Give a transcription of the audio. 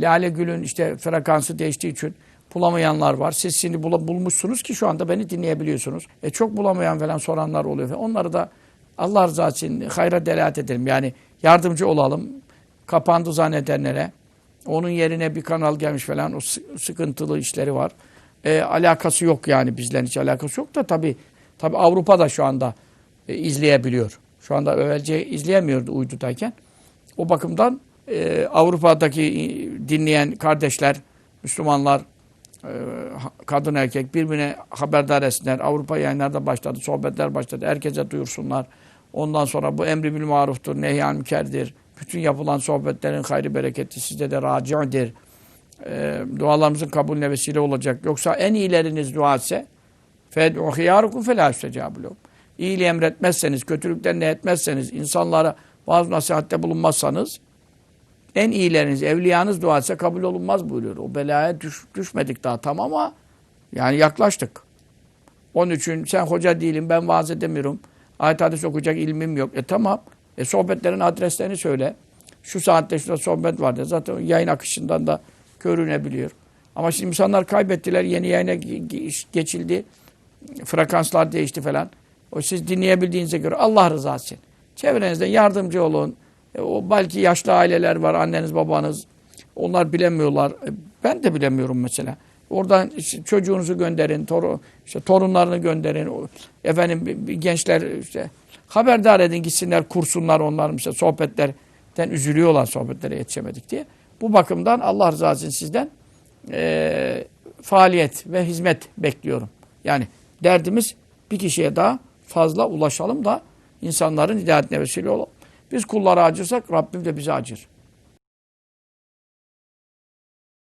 Lale Gül'ün işte frekansı değiştiği için bulamayanlar var. Siz şimdi bula- bulmuşsunuz ki şu anda beni dinleyebiliyorsunuz. E çok bulamayan falan soranlar oluyor. Falan. Onları da Allah rızası için hayra delalet edelim. Yani yardımcı olalım. Kapandı zannedenlere. Onun yerine bir kanal gelmiş falan. O sı- sıkıntılı işleri var. E, alakası yok yani bizlerin hiç alakası yok da tabii tabii Avrupa'da şu anda e, izleyebiliyor. Şu anda evvelce izleyemiyordu uydudayken. O bakımdan ee, Avrupa'daki dinleyen kardeşler, Müslümanlar, e, kadın erkek birbirine haberdar etsinler. Avrupa yayınlarda başladı, sohbetler başladı. Herkese duyursunlar. Ondan sonra bu emri bil maruftur, nehyan mükerdir. Bütün yapılan sohbetlerin hayri bereketi sizde de raci'dir. E, dualarımızın kabulüne vesile olacak. Yoksa en iyileriniz dua etse fed'u hiyarukum felâ üstecâbulûm. İyiliği emretmezseniz, kötülükten ne etmezseniz, insanlara bazı nasihatte bulunmazsanız en iyileriniz, evliyanız dua etse kabul olunmaz buyuruyor. O belaya düş- düşmedik daha tam ama yani yaklaştık. Onun için sen hoca değilim, ben vaaz edemiyorum. Ayet hadis okuyacak ilmim yok. E tamam. E sohbetlerin adreslerini söyle. Şu saatte şurada sohbet vardı. Zaten yayın akışından da görünebiliyor. Ama şimdi insanlar kaybettiler. Yeni yayına ge- ge- geçildi. Frekanslar değişti falan. O siz dinleyebildiğinize göre Allah rızası için. Çevrenizde yardımcı olun. E, o belki yaşlı aileler var. Anneniz babanız. Onlar bilemiyorlar. E, ben de bilemiyorum mesela. Oradan işte çocuğunuzu gönderin, toru, işte torunlarını gönderin. Efendim gençler işte haberdar edin gitsinler kursunlar onlar mesela sohbetlerden üzülüyorlar sohbetlere yetişemedik diye. Bu bakımdan Allah rızası için sizden eee, faaliyet ve hizmet bekliyorum. Yani derdimiz bir kişiye daha fazla ulaşalım da insanların hidayetine vesile olalım. Biz kullara acırsak Rabbim de bize acır.